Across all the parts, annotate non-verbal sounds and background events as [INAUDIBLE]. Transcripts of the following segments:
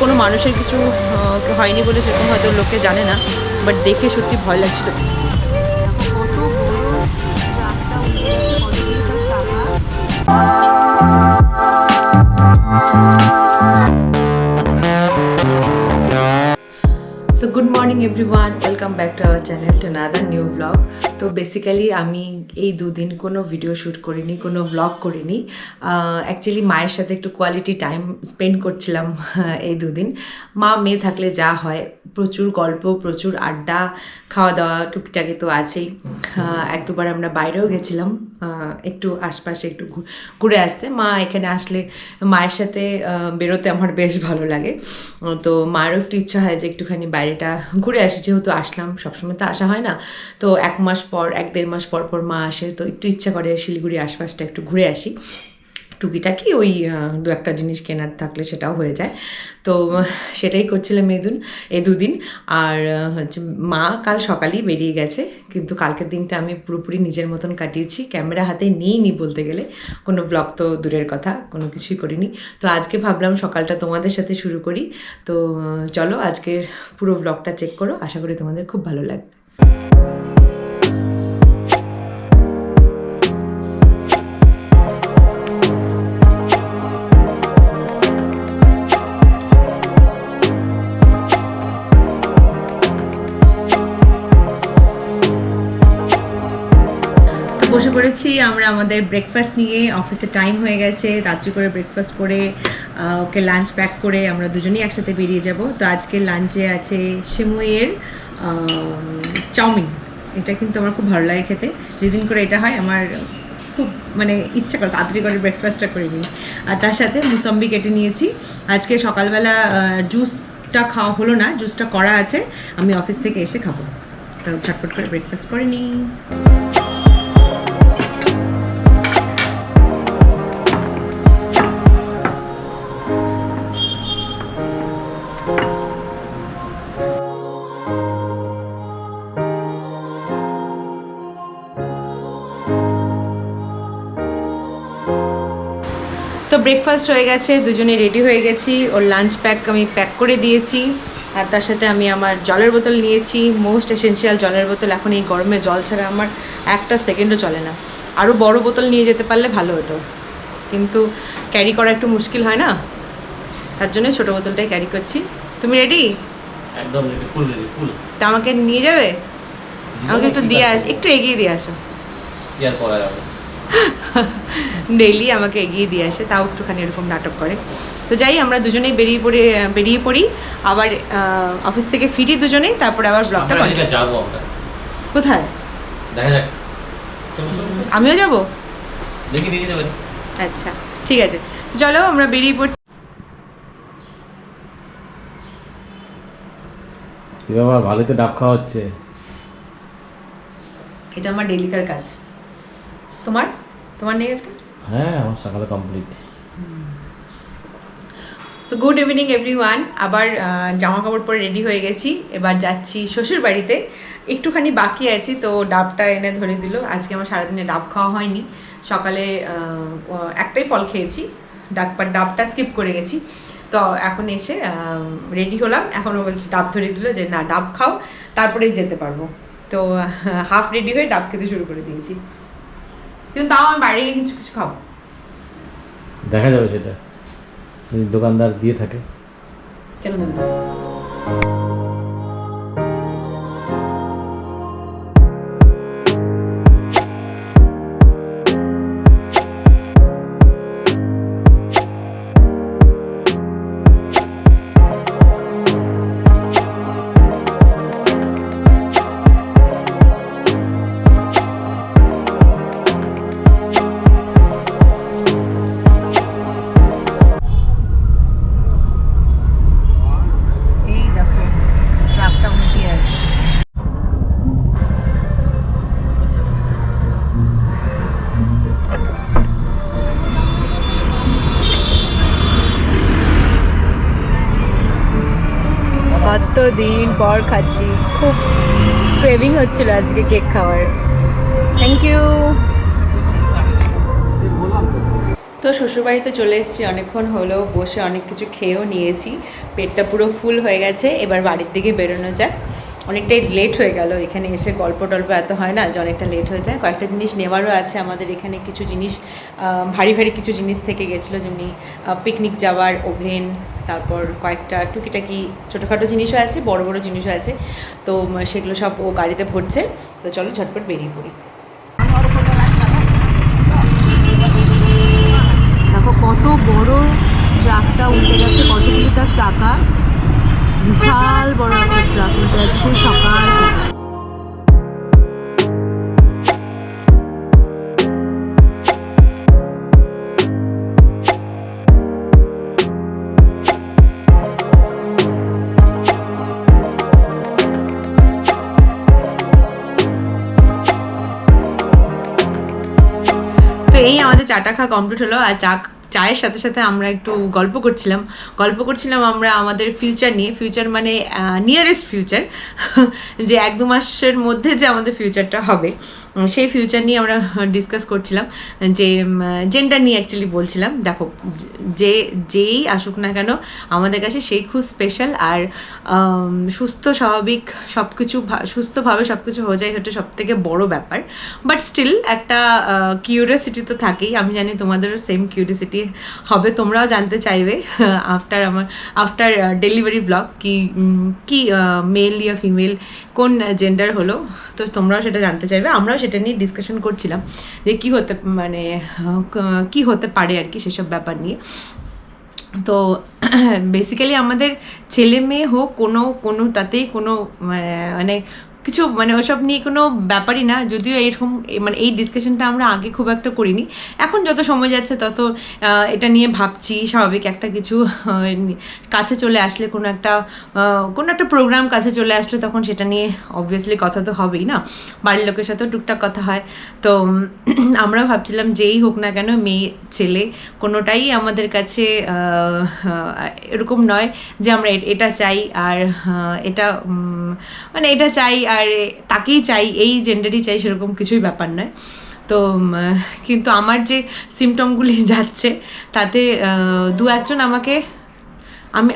কোনো মানুষের কিছু হয়নি বলে সেরকম হয়তো লোকে জানে না বাট দেখে সত্যি ভয় লাগছিল। So good morning everyone welcome back to our channel to another new vlog তো বেসিক্যালি আমি এই দুদিন কোনো ভিডিও শ্যুট করিনি, কোনো ব্লগ করিনি। অ্যাকচুয়ালি মায়ের সাথে একটু কোয়ালিটি টাইম স্পেন্ড করছিলাম [LAUGHS] এই দুদিন। মা মেয়ে থাকলে যা হয়, প্রচুর গল্প, প্রচুর আড্ডা খাওয়া দাওয়া টুকিটাকি তো আছেই। এক দুবার আমরা বাইরেও গেছিলাম একটু আশপাশে একটু ঘুরে আসতে। মা এখানে আসলে মায়ের সাথে বেরোতে আমার [LAUGHS] বেশ ভালো লাগে। তো মারও একটু ইচ্ছা হয় যে একটুখানি বাইরেটা ঘুরে আসি, যেহেতু আসলাম, সবসময় তো আসা হয় না। তো এক মাস পর, এক দেড় মাস পর পর মা আসে, তো একটু ইচ্ছা করে শিলিগুড়ি আশপাশটা একটু ঘুরে আসি। টুকিটাকি ওই দু একটা জিনিস কেনার থাকলে সেটাও হয়ে যায়। তো সেটাই করছিলাম এই দিন এই দুদিন। আর হচ্ছে মা কাল সকালেই বেরিয়ে গেছে, কিন্তু কালকের দিনটা আমি পুরোপুরি নিজের মতন কাটিয়েছি। ক্যামেরা হাতে নিইনি বলতে গেলে। কোনো ব্লগ তো দূরের কথা, কোনো কিছুই করিনি। তো আজকে ভাবলাম সকালটা তোমাদের সাথে শুরু করি। তো চলো আজকের পুরো ব্লগটা চেক করো। আশা করি তোমাদের খুব ভালো লাগবে। পড়েছি আমরা আমাদের ব্রেকফাস্ট নিয়ে অফিসে টাইম হয়ে গেছে তাড়াতাড়ি করে ব্রেকফাস্ট করে ওকে লাঞ্চ প্যাক করে আমরা দুজনেই একসাথে বেরিয়ে যাব। তো আজকে লাঞ্চে আছে সেমুইয়ের চাউমিন। এটা কিন্তু আমার খুব ভালো লাগে খেতে। যেদিন করে এটা হয়, আমার খুব মানে ইচ্ছা করে, তাড়াতাড়ি করে ব্রেকফাস্টটা করে নিই। আর তার সাথে মুসম্বি কেটে নিয়েছি। আজকে সকালবেলা জুসটা খাওয়া হলো না জুসটা করা আছে। আমি অফিস থেকে এসে খাব। তো ঝটপট করে ব্রেকফাস্ট করে নিই। ব্রেকফাস্ট হয়ে গেছে দুজনে রেডি হয়ে গেছি। ওর লাঞ্চ প্যাক আমি প্যাক করে দিয়েছি। আর তার সাথে আমি আমার জলের বোতল নিয়েছি। মোস্ট এসেন্সিয়াল জলের বোতল। এখন এই গরমে জল ছাড়া আমার একটা সেকেন্ডও চলে না। আরও বড় বোতল নিয়ে যেতে পারলে ভালো হতো। কিন্তু ক্যারি করা একটু মুশকিল হয় না? তার জন্য ছোটো বোতলটাই ক্যারি করছি। তুমি রেডি একদম রেডি ফুল রেডি ফুল তা আমাকে নিয়ে যাবে? আমাকে একটু দিয়ে আস একটু এগিয়ে দিয়ে আসো। করা যাবে ডেইলি আমাকে এগিয়ে দিয়ে আসে তাও একটুখানি এরকম নাটক করে। তো যাই আমরা দুজনেই বেরিয়ে পড়ে বেরিয়ে পড়ি। আবার অফিস থেকে ফিরি দুজনেই তারপরে আবার ব্লগটা যাব কোথায়? দেখা যাক। আমিও যাব? দেখি আচ্ছা ঠিক আছে। তো চলো আমরা বেরিয়ে পড়ছি। বাবা ভালোই তো ডাব খাওয়া হচ্ছে। এটা আমার ডেলিকার কাজ। তোমার? তোমার নেই আজকে? হ্যাঁ আমার সকালে complete so good evening everyone আবার জামা কাপড় পরে রেডি হয়ে গেছি। এবার যাচ্ছি শ্বশুর বাড়িতে। একটুখানি বাকি আছি তো ডাবটা এনে ধরে দিল। আজকে আমার সারাদিনে ডাব খাওয়া হয়নি। সকালে একটাই ফল খেয়েছি। ডাব বা ডাবটা স্কিপ করে গেছি। তো এখন এসে রেডি হলাম। এখনও বলছে ডাব ধরে দিল যে না ডাব খাও তারপরেই যেতে পারব। তো হাফ রেডি হয়ে ডাব খেতে শুরু করে দিয়েছি। কিন্তু তাও আমি বাইরে গিয়ে কিছু কিছু খাব। দেখা যাবে সেটা। যদি দোকানদার দিয়ে থাকে। কেন দেবো দিন পর খাচ্ছি। খুব ক্রেভিং হচ্ছিল আজকে কেক খাওয়ার। থ্যাংক ইউ তো শ্বশুরবাড়িতে চলে এসেছি, অনেকক্ষণ হলো, বসে অনেক কিছু খেয়েও নিয়েছি। পেটটা পুরো ফুল হয়ে গেছে, এবার বাড়ির দিকে বেরোনো যাক। অনেকটাই লেট হয়ে গেল, এখানে এসে গল্প টল্প এত হয় না, যে অনেকটা লেট হয়ে যায়। কয়েকটা জিনিস নেওয়ারও আছে আমাদের এখানে, কিছু জিনিস ভারী ভারী কিছু জিনিস থেকে গেছিল, যেমনি পিকনিক যাওয়ার ওভেন তারপর কয়েকটা টুকিটাকি ছোটোখাটো জিনিসও আছে, বড় বড় জিনিসও আছে। তো সেগুলো সব ও গাড়িতে ভরছে। তো চলো ঝটপট বেরিয়ে পড়ি। দেখো কত বড় ট্রাকটা উল্টে গেছে কতগুলি তার চাকা। বিশাল বড় একটা ট্রাক উল্টে গেছে সকাল। আমাদের চাটা খাওয়া কমপ্লিট হলো আর চা চায়ের সাথে সাথে আমরা একটু গল্প করছিলাম। গল্প করছিলাম আমরা আমাদের ফিউচার নিয়ে। ফিউচার মানে নিয়ারেস্ট ফিউচার [LAUGHS] যে এক দু মাসের মধ্যে যে আমাদের ফিউচারটা হবে। সেই ফিউচার নিয়ে আমরা ডিসকাস করছিলাম, যে জেন্ডার নিয়ে অ্যাকচুয়ালি বলছিলাম। দেখো, যে, যেই আসুক না কেন, আমাদের কাছে সেই খুব স্পেশাল আর সুস্থ, স্বাভাবিক সব কিছু সুস্থভাবে সব কিছু হয়ে যায় সেটা সব থেকে বড় ব্যাপার। বাট স্টিল একটা কিউরিয়াসিটি তো থাকেই। আমি জানি তোমাদেরও সেম কিউরিয়াসিটি হবে, তোমরাও জানতে চাইবে [LAUGHS] আফটার আমার আফটার ডেলিভারি ব্লগ কি কি মেল ইয়া ফিমেল কোন জেন্ডার হলো, তো তোমরাও সেটা জানতে চাইবে। আমরাও সেটা নিয়ে ডিসকাশন করছিলাম যে কি হতে মানে কি হতে পারে আর কি সেসব ব্যাপার নিয়ে। তো বেসিক্যালি আমাদের ছেলে মেয়ে হোক কোনো, কোনোটাতেই কোনো, মানে- মানে কিছু মানে ওসব নিয়ে কোনো ব্যাপারই না যদিও এরকম মানে এই ডিসকাশনটা আমরা আগে খুব একটা করিনি। এখন যত সময় যাচ্ছে তত এটা নিয়ে ভাবছি স্বাভাবিক একটা কিছু কাছে চলে আসলে কোনো একটা কোনো একটা প্রোগ্রাম কাছে চলে আসলে তখন সেটা নিয়ে অবভিয়াসলি কথা তো হবেই না। বাড়ির লোকের সাথেও টুকটাক কথা হয়। তো উম, আমরা ভাবছিলাম যেই হোক না কেন মেয়ে ছেলে কোনোটাই আমাদের কাছে এরকম নয় যে আমরা এটা চাই আর এটা মানে এটা চাই আর তাকেই চাই, এই জেন্ডারই চাই সেরকম কিছুই ব্যাপার নয়। তো কিন্তু আমার যে সিমটমগুলি [LAUGHS] যাচ্ছে, তাতে দু একজন আমাকে, আমি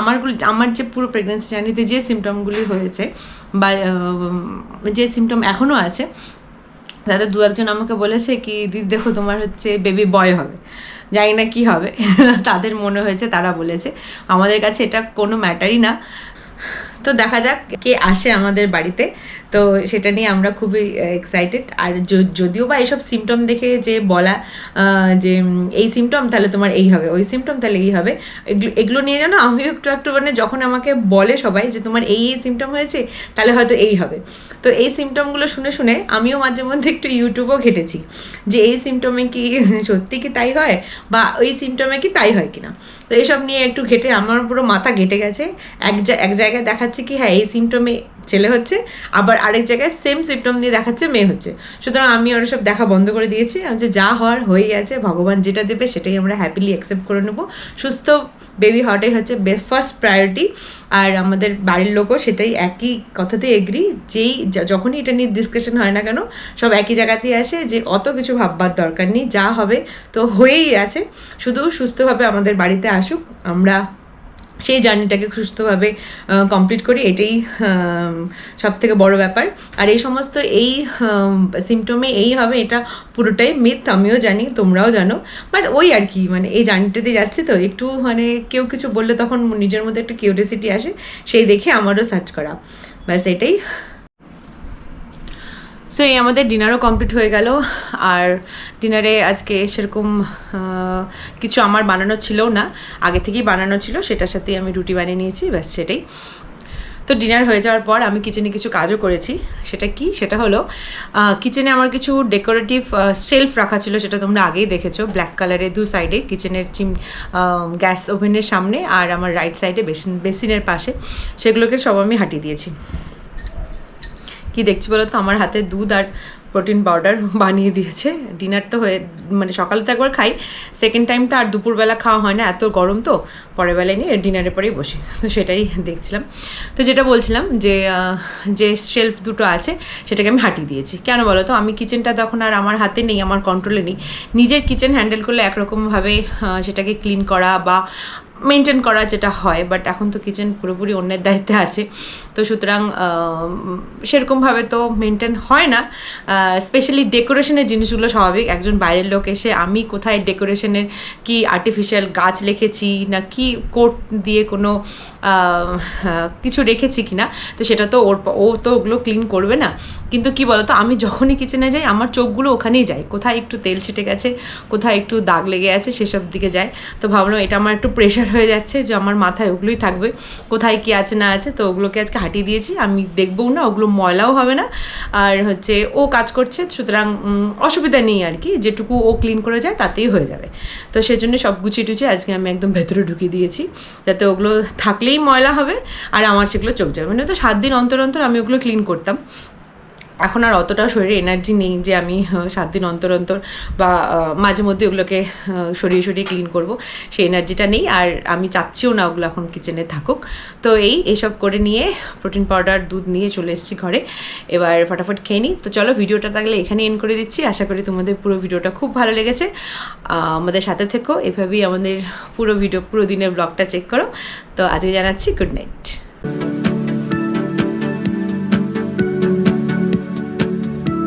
আমার আমার যে পুরো প্রেগনেন্সি জার্নিতে যে সিমটমগুলি হয়েছে, বা যে সিমটম এখনও আছে, তাতে দু একজন আমাকে বলেছে কি দিদি দেখো তোমার হচ্ছে বেবি বয় হবে। জানি না কি হবে, [LAUGHS] তাদের মনে হয়েছে, তারা বলেছে। আমাদের কাছে এটা কোনো ম্যাটারই না। তো দেখা যাক কে আসে আমাদের বাড়িতে। তো সেটা নিয়ে আমরা খুবই এক্সাইটেড আর যদিও বা এইসব সিমটম দেখে যে বলা যে এই সিমটম তাহলে তোমার এই হবে, ওই সিমটম তাহলে এই হবে। এগুলো নিয়ে জানো আমিও একটু একটু মানে যখন আমাকে বলে সবাই যে তোমার এই এই সিমটম হয়েছে, তাহলে হয়তো এই হবে। তো এই সিমটমগুলো শুনে শুনে আমিও মাঝে মধ্যে একটু ইউটিউবও ঘেটেছি যে এই সিমটমে কি [LAUGHS] সত্যি কি তাই হয় বা ওই সিমটমে কি তাই হয় কিনা। তো এইসব নিয়ে একটু ঘেটে আমার পুরো মাথা ঘেটে গেছে। এক এক জায়গায় দেখাচ্ছে কি হ্যাঁ এই সিমটমে ছেলে হচ্ছে, আবার আরেক জায়গায় সেম সিমটম দিয়ে দেখাচ্ছে মেয়ে হচ্ছে। সুতরাং আমি ওরা সব দেখা বন্ধ করে দিয়েছি। আমি যে যা হওয়ার হয়ে গেছে, ভগবান যেটা দেবে সেটাই আমরা হ্যাপিলি অ্যাকসেপ্ট করে নেব। সুস্থ বেবি হওয়াটাই হচ্ছে ফার্স্ট প্রায়োরিটি আর আমাদের বাড়ির লোকও সেটাই একই কথাতেই এগ্রি যেই যখনই এটা নিয়ে ডিসকাশন হয় না কেন, সব একই জায়গাতেই আসে যে অত কিছু ভাববার দরকার নেই, যা হবে তো হয়েই আছে। শুধু সুস্থভাবে আমাদের বাড়িতে আসুক, আমরা সেই জার্নিটাকে সুস্থভাবে কমপ্লিট করি, এটাই সব থেকে বড় ব্যাপার। আর এই সমস্ত এই সিমটমে এই হবে, এটা পুরোটাই মিথ আমিও জানি, তোমরাও জানো। বাট ওই আর কি মানে এই জার্নিটাতে যাচ্ছি তো, একটু মানে কেউ কিছু বললে তখন নিজের মধ্যে একটু কিউরিয়াসিটি আসে, সেই দেখে আমারও সার্চ করা। ব্যাস এটাই। সো এই আমাদের ডিনারও কমপ্লিট হয়ে গেল। আর ডিনারে আজকে সেরকম কিছু আমার বানানো ছিল না। আগে থেকেই বানানো ছিল, সেটার সাথেই আমি রুটি বানিয়ে নিয়েছি, ব্যাস সেটাই। তো ডিনার হয়ে যাওয়ার পর আমি কিচেনে কিছু কাজও করেছি। সেটা কি? সেটা হলো কিচেনে আমার কিছু ডেকোরেটিভ শেলফ রাখা ছিল, সেটা তোমরা আগেই দেখেছ। ব্ল্যাক কালারের দু সাইডে কিচেনের চিম গ্যাস ওভেনের সামনে আর আমার রাইট সাইডে বেসিন, বেসিনের পাশে। সেগুলোকে সব আমি হাঁটিয়ে দিয়েছি। কি দেখছি বলো তো? আমার হাতে দুধ আর প্রোটিন পাউডার বানিয়ে দিয়েছে। ডিনারটা হয়ে মানে সকালে তো একবার খাই সেকেন্ড টাইমটা আর দুপুরবেলা খাওয়া হয় না, এত গরম তো, পরের বেলায় নিয়ে ডিনারের পরেই বসি। তো সেটাই দেখছিলাম। তো যেটা বলছিলাম যে যে শেলফ দুটো আছে, সেটাকে আমি হাঁটিয়ে দিয়েছি। কেন বলো তো? আমি কিচেনটা তখন আর আমার হাতে নেই, আমার কন্ট্রোলে নেই। নিজের কিচেন হ্যান্ডেল করলে একরকমভাবে সেটাকে ক্লিন করা বা মেনটেন করা যেটা হয় বাট এখন তো কিচেন পুরোপুরি অন্যের দায়িত্বে আছে। তো সুতরাং সেরকমভাবে তো মেনটেন হয় না। স্পেশালি ডেকোরেশনের জিনিসগুলো স্বাভাবিক। একজন বাইরের লোক এসে, আমি কোথায় ডেকোরেশনের কি আর্টিফিশিয়াল গাছ রেখেছি না কি কোট দিয়ে কোনো কিছু রেখেছি কি না তো সেটা তো ওর ও তো ওগুলো ক্লিন করবে না। কিন্তু কি বলতো, আমি যখনই কিচেনে যাই, আমার চোখগুলো ওখানেই যায়। কোথায় একটু তেল ছিটে গেছে, কোথায় একটু দাগ লেগে আছে, সেসব দিকে যায়। তো ভাবলাম এটা আমার একটু প্রেশার হয়ে যাচ্ছে যে আমার মাথায় ওগুলোই থাকবে, কোথায় কি আছে না আছে, তো ওগুলোকে আজকে হাঁটিয়ে দিয়েছি। আমি দেখবও না, ওগুলো ময়লাও হবে না। আর হচ্ছে ও কাজ করছে, সুতরাং অসুবিধা নেই আর কি, যেটুকু ও ক্লিন করে যায় তাতেই হয়ে যাবে। তো সেজন্য সব গুছিয়ে টুচিয়ে আজকে আমি একদম ভেতরে ঢুকিয়ে দিয়েছি, যাতে ওগুলো থাকলেই ময়লা হবে, আর আমার সেগুলো চোখ যাবে। মানে তো সাত দিন অন্তর অন্তর আমি ওগুলো ক্লিন করতাম। এখন আর অতটা শরীরে এনার্জি নেই যে আমি সাত দিন অন্তর অন্তর বা মাঝে মধ্যে ওগুলোকে সরিয়ে সরিয়ে ক্লিন করব। সেই এনার্জিটা নেই আর আমি চাচ্ছিও না ওগুলো এখন কিচেনে থাকুক। তো এই, এসব করে নিয়ে প্রোটিন পাউডার দুধ নিয়ে চলে এসেছি ঘরে। এবার ফটাফট খেয়ে নিই। তো চলো ভিডিওটা তাহলে এখানে এন্ড করে দিচ্ছি। আশা করি তোমাদের পুরো ভিডিওটা খুব ভালো লেগেছে। আমাদের সাথে থেকো। এভাবেই আমাদের পুরো ভিডিও, পুরো দিনের ব্লগটা চেক করো। তো আজকে জানাচ্ছি গুড নাইট